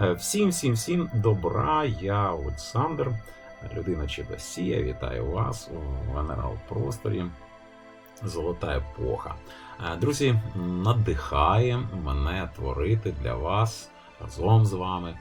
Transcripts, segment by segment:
Е, Всім, всім, всім добра. Я Олександр, людина Чебасія, Вітаю вас у Венерал просторі. Золота епоха. Е, Друзі, надихає мене творити для вас разом з вами.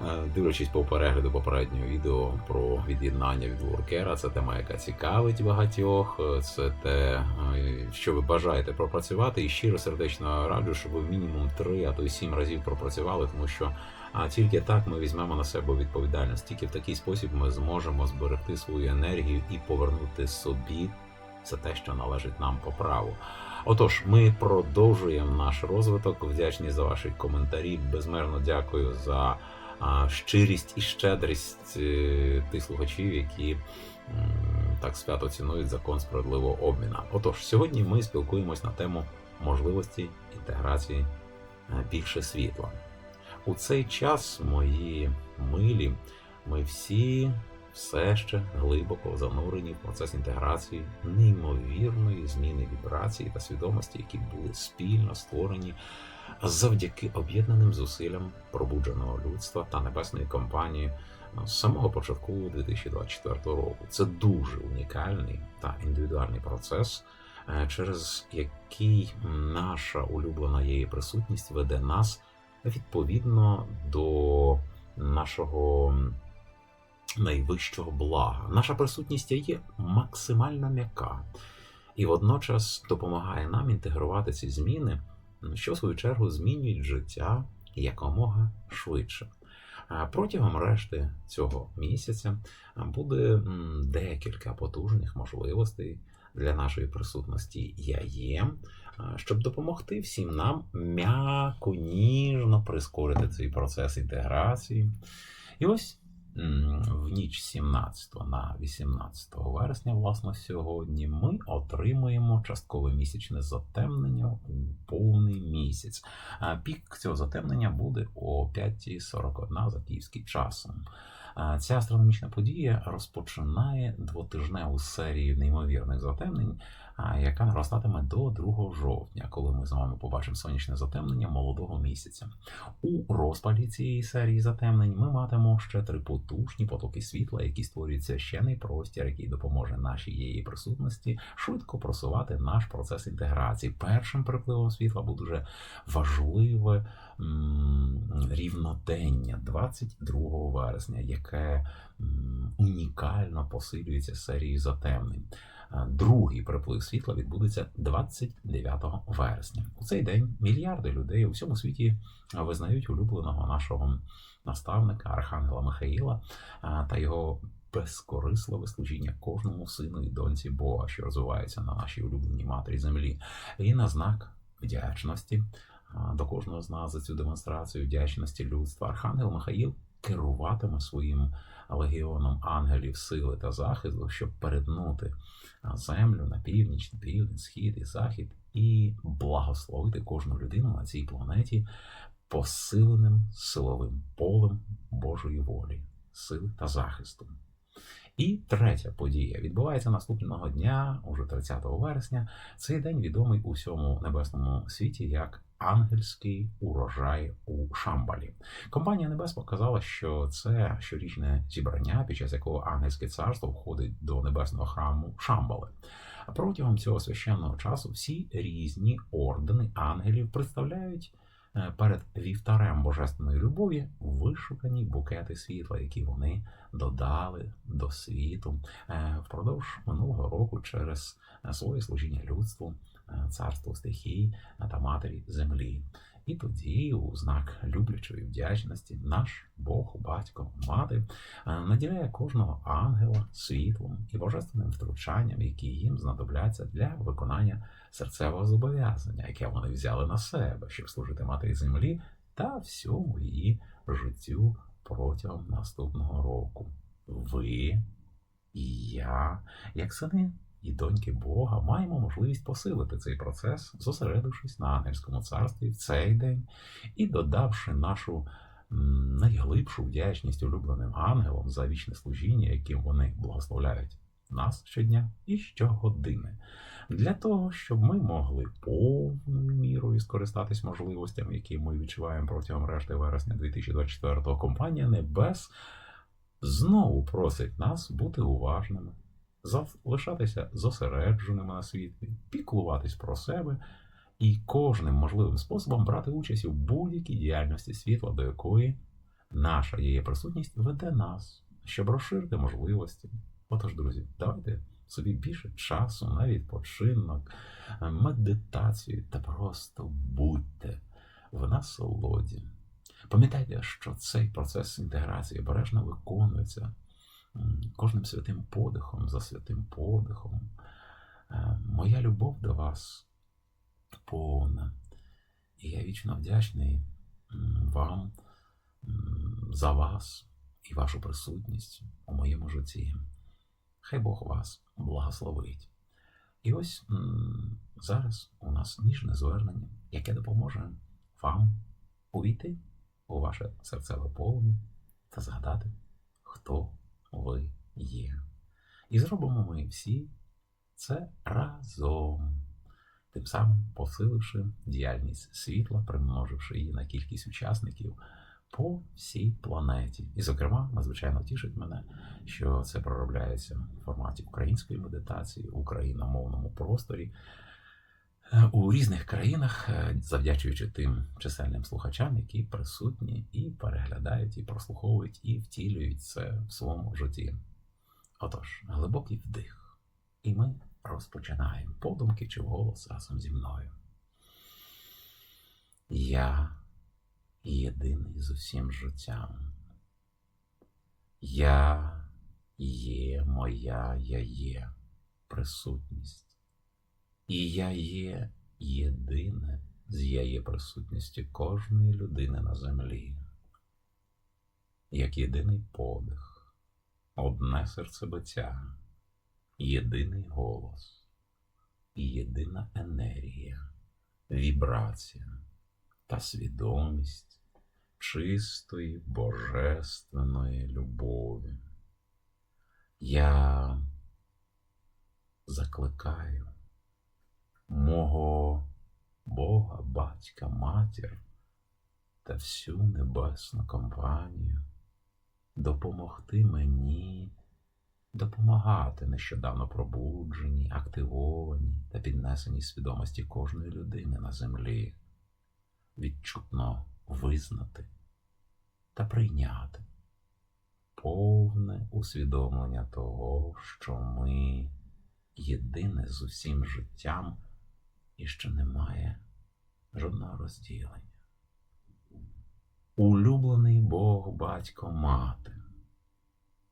Е, Дивлячись по перегляду попереднього відео про від'єднання від Воркера, це тема, яка цікавить багатьох. Е, Це те, е, що ви бажаєте пропрацювати. І щиро сердечно раджу, щоб ви мінімум три, а то й сім разів пропрацювали, тому що а тільки так ми візьмемо на себе відповідальність. Тільки в такий спосіб ми зможемо зберегти свою енергію і повернути собі це те, що належить нам по праву. Отож, ми продовжуємо наш розвиток. Вдячні за ваші коментарі. Безмежно дякую за щирість і щедрість е, тих слухачів, які так свято цінують закон справедливого обміна. Отож, сьогодні ми спілкуємось на тему можливості інтеграції е, більше світла. У цей час, мої милі, ми всі все ще глибоко занурені в процес інтеграції неймовірної зміни вібрації та свідомості, які були спільно створені завдяки об'єднаним зусиллям пробудженого людства та небесної компанії з самого початку 2024 року. Це дуже унікальний та індивідуальний процес, е, через який наша улюблена її присутність веде нас відповідно до нашого найвищого блага. Наша присутність є максимально м'яка і водночас допомагає нам інтегрувати ці зміни, що в свою чергу змінюють життя якомога швидше. Протягом решти цього місяця буде декілька потужних можливостей для нашої присутності я є, щоб допомогти всім нам м'яко, ніжно прискорити цей процес інтеграції. І ось в ніч 17 на 18 вересня, власне, сьогодні, ми отримуємо часткове місячне затемнення у повний місяць. Пік цього затемнення буде о 5.41 за київським часом. Ця астрономічна подія розпочинає двотижневу серію неймовірних затемнень, яка наростатиме до 2 жовтня, коли ми з вами побачимо сонячне затемнення молодого місяця. У розпалі цієї серії затемнень ми матимемо ще три потужні потоки світла, які створюють священний простір, який допоможе нашій її присутності швидко просувати наш процес інтеграції. Першим припливом світла буде дуже важливе рівнодення 22 вересня, яке унікально посилюється серією затемнень. Е, Другий приплив світла відбудеться 29 вересня. У цей день мільярди людей у всьому світі визнають улюбленого нашого наставника Архангела Михаїла е, та його безкорисливе служіння кожному сину і доньці Бога, що розвивається на нашій улюбленій матері землі. І на знак вдячності до кожного з нас за цю демонстрацію вдячності людства. Архангел Михаїл керуватиме своїм легіоном ангелів сили та захисту, щоб перетнути землю на північ, на південь, схід і захід, і благословити кожну людину на цій планеті посиленим силовим полем Божої волі, сили та захисту. І третя подія відбувається наступного дня, уже 30 вересня. Цей день відомий у всьому небесному світі як ангельський урожай у Шамбалі. Компанія Небес показала, що це щорічне зібрання, під час якого ангельське царство входить до небесного храму Шамбали. А протягом цього священного часу всі різні ордени ангелів представляють е, перед вівтарем божественної любові вишукані букети світла, які вони додали до світу е, впродовж минулого року через е, своє служіння людству, е, царству стихій та матері землі. І тоді, у знак люблячої вдячності, наш Бог, батько, мати е, наділяє кожного ангела світлом і божественним втручанням, які їм знадобляться для виконання серцевого зобов'язання, яке вони взяли на себе, щоб служити матері землі та всьому її життю протягом наступного року. Ви і я, як сини і доньки Бога, маємо можливість посилити цей процес, зосередившись на ангельському царстві в цей день і додавши нашу найглибшу вдячність улюбленим ангелам за вічне служіння, яким вони благословляють нас щодня і щогодини. Для того, щоб ми могли повною мірою скористатись можливостями, які ми відчуваємо протягом решти вересня 2024-го. компанія Небес знову просить нас бути уважними, залишатися зосередженими на світлі, піклуватись про себе і кожним можливим способом брати участь у будь-якій діяльності світла, до якої наша її присутність веде нас, щоб розширити можливості. Отож, друзі, давайте собі більше часу на відпочинок, медитацію та просто будьте в насолоді. Пам'ятайте, що цей процес інтеграції обережно виконується кожним святим подихом за святим подихом. Е, Моя любов до вас повна. І я вічно вдячний вам за вас і вашу присутність у моєму житті. Хай Бог вас благословить. І ось зараз у нас ніжне звернення, яке допоможе вам увійти у ваше серцеве полум'я та згадати, хто ви є. І зробимо ми всі це разом, тим самим посиливши діяльність світла, примноживши її на кількість учасників по всій планеті. І, зокрема, надзвичайно тішить мене, що це проробляється в форматі української медитації в україномовному просторі. Е, У різних країнах, е, завдячуючи тим чисельним слухачам, які присутні і переглядають, і прослуховують, і втілюють це в своєму житті. Отож, глибокий вдих, і ми розпочинаємо подумки чи вголос разом зі мною. Я єдиний з усім життям. Я є моя я є присутність. І я є єдине з я є присутністю кожної людини на землі, як єдиний подих, одне серцебиття, єдиний голос і єдина енергія, вібрація та свідомість чистої божественної любові. Я закликаю мого Бога, батька, матір та всю небесну компанію. Допомогти мені допомагати нещодавно пробудженій, активованій та піднесеній свідомості кожної людини на землі, відчутно визнати та прийняти повне усвідомлення того, що ми єдине з усім життям і що немає жодного розділення. Улюблений Бог, батько, мати,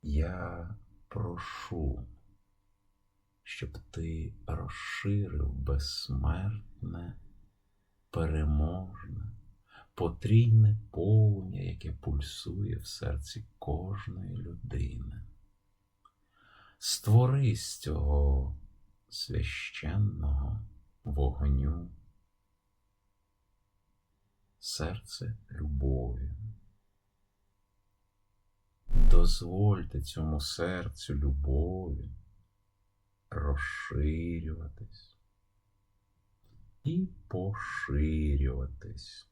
я прошу, щоб ти розширив безсмертне, переможне, потрійне полум'я, яке пульсує в серці кожної людини. Створи з цього священного вогню серце любові. Дозвольте цьому серцю любові розширюватись і поширюватись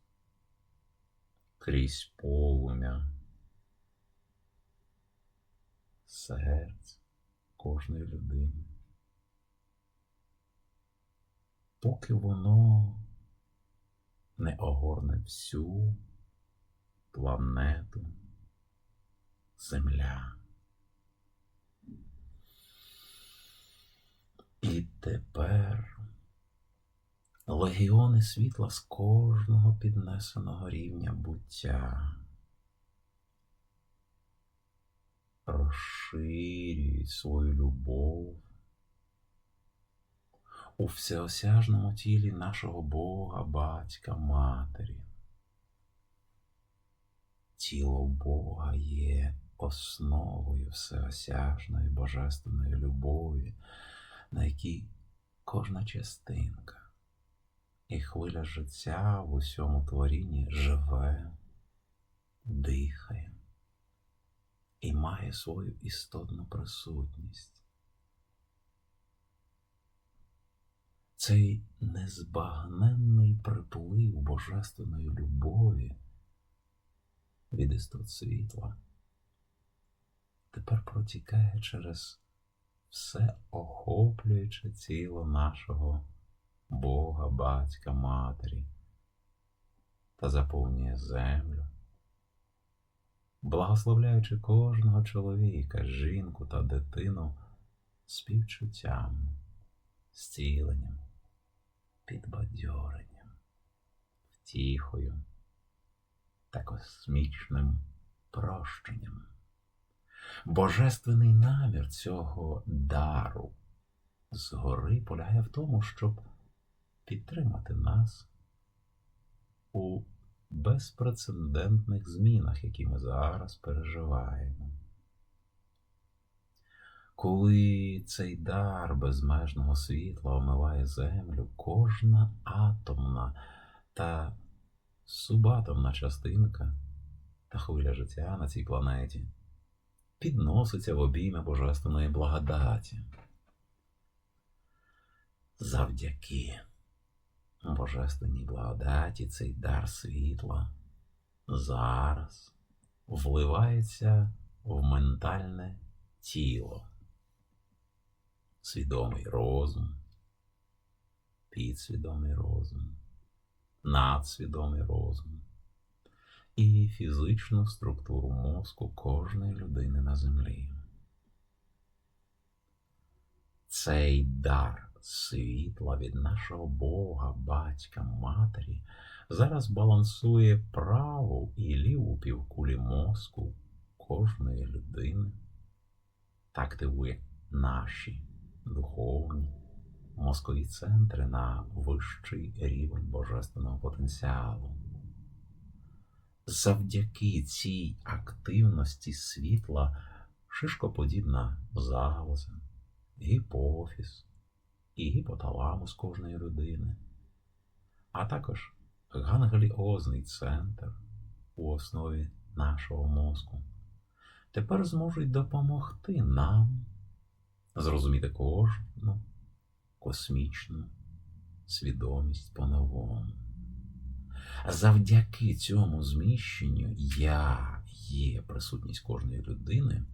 крізь полум'я серця кожної людини. Поки воно не огорне всю планету Земля. І тепер легіони світла з кожного піднесеного рівня буття розширюють свою любов у всеосяжному тілі нашого Бога, Батька, Матері. Тіло Бога є основою всеосяжної божественної любові, на якій кожна частинка і хвиля життя в усьому творінні живе, дихає і має свою істотну присутність цей незбагненний приплив божественної любові від істот світла тепер протікає через все охоплююче тіло нашого Бога, Батька, Матері та заповнює землю, благословляючи кожного чоловіка, жінку та дитину співчуттям, зціленням, підбадьоренням, втіхою та космічним прощенням. Божественний намір цього дару згори полягає в тому, щоб підтримати нас у безпрецедентних змінах, які ми зараз переживаємо. Коли цей дар безмежного світла омиває землю, кожна атомна та субатомна частинка та хвиля життя на цій планеті підноситься в обійми Божественної благодаті. Завдяки Божественній благодаті цей дар світла зараз вливається в ментальне тіло, свідомий розум, підсвідомий розум, надсвідомий розум і фізичну структуру мозку кожної людини на землі. Цей дар світла від нашого Бога, батька, матері зараз балансує праву і ліву півкулі мозку кожної людини та активує наші духовні мозкові центри на вищий рівень божественного потенціалу. Завдяки цій активності світла шишкоподібна залоза, гіпофіз і гіпоталамус кожної людини, а також гангліозний центр у основі нашого мозку, тепер зможуть допомогти нам зрозуміти кожну космічну свідомість по-новому. Завдяки цьому зміщенню я є присутність кожної людини,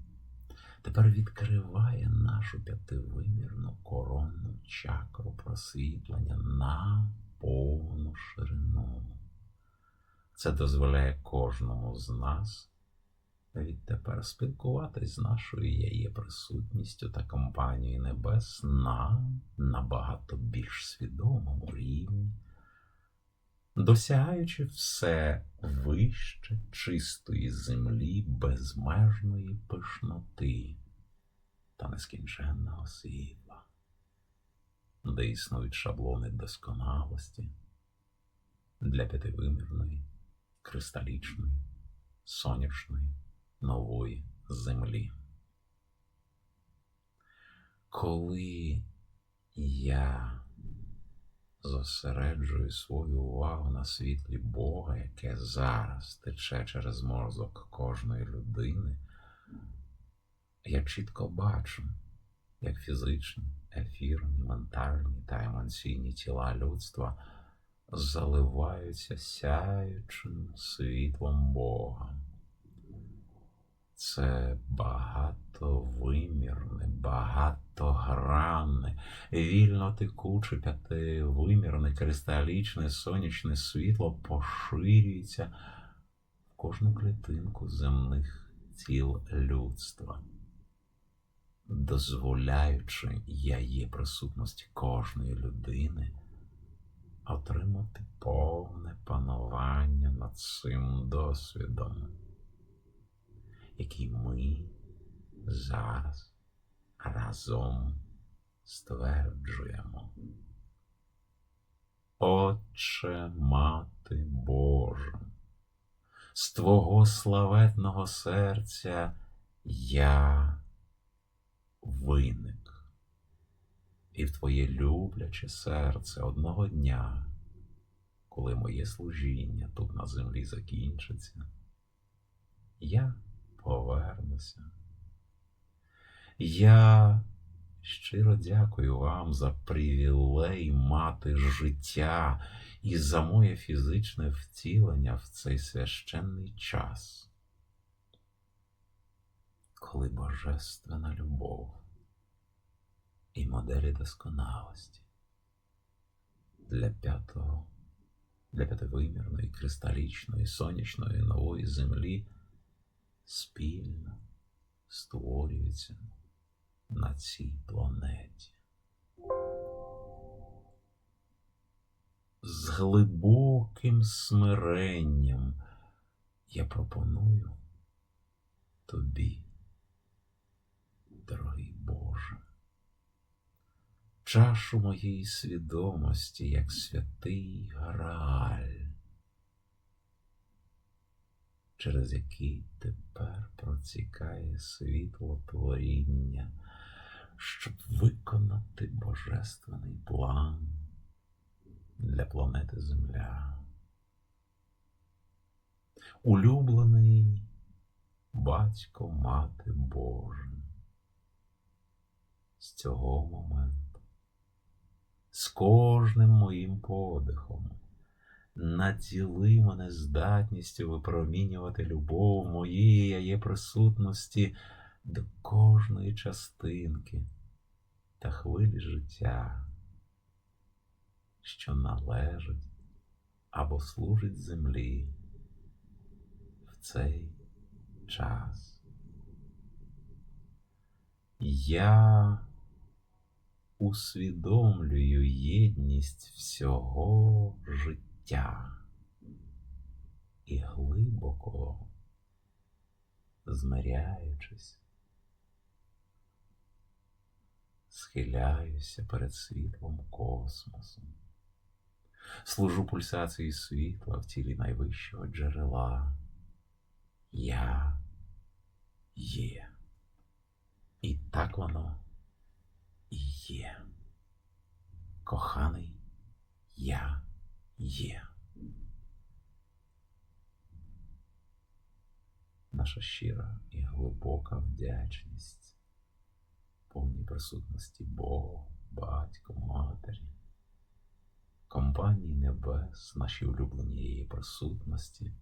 тепер відкриває нашу п'ятивимірну коронну чакру просвітлення на повну ширину. Це дозволяє кожному з нас відтепер спілкуватись з нашою є присутністю та компанією небес на набагато більш свідомому рівні досягаючи все вище чистої землі безмежної пишноти та нескінченного світла, де існують шаблони досконалості для п'ятивимірної, кристалічної, сонячної, нової землі. Коли я зосереджую свою увагу на світлі Бога, яке зараз тече через мозок кожної людини, я чітко бачу, як фізичні, ефірні, ментальні та емоційні тіла людства заливаються сяючим світлом Бога. Це багатовимірне, багатогранне, вільно текуче п'ятивимірне, кристалічне сонячне світло поширюється в кожну клітинку земних тіл людства, дозволяючи я є присутності кожної людини. Отримати повне панування над цим досвідом який ми зараз разом стверджуємо. Отче Мати Божа, з Твого славетного серця я виник, і в Твоє любляче серце одного дня, коли моє служіння тут на землі закінчиться, я повернуся. Я Щиро дякую вам за привілей мати життя і за моє фізичне втілення в цей священний час, коли божественна любов і моделі досконалості для п'ятого, для п'ятивимірної, кристалічної, сонячної нової землі спільно створюються на цій планеті. З глибоким смиренням я пропоную тобі, дорогий Боже, чашу моєї свідомості, як святий Грааль, через який тепер протікає світло творіння, щоб виконати божественний план для планети Земля. Улюблений батько мати Божа. З цього моменту, з кожним моїм подихом, наділи мене здатністю випромінювати любов моєї є присутності до кожної частинки та хвилі життя, що належить або служить землі в цей час. Я усвідомлюю єдність всього життя і глибоко змиряючись, схиляюся перед світлом космосу, служу пульсації світла в тілі найвищого джерела. Я є. І так воно і є. Коханий є. Наша щира і глибока вдячність повній присутності Бога, Батька, Матері, компанії небес, нашій улюбленій її присутності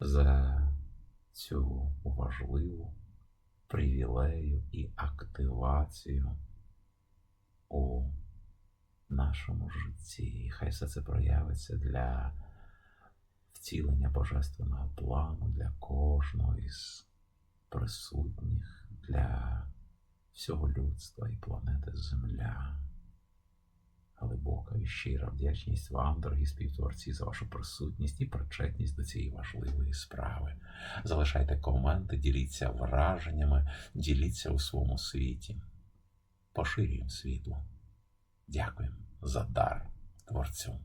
за цю важливу привілею і активацію нашому житті. І хай все це проявиться для втілення божественного плану для кожного із присутніх, для всього людства і планети Земля. Глибока і щира вдячність вам, дорогі співтворці, за вашу присутність і причетність до цієї важливої справи. Залишайте коменти, діліться враженнями, діліться у своєму світі. Поширюємо світло. Дякуємо за дар Творцю.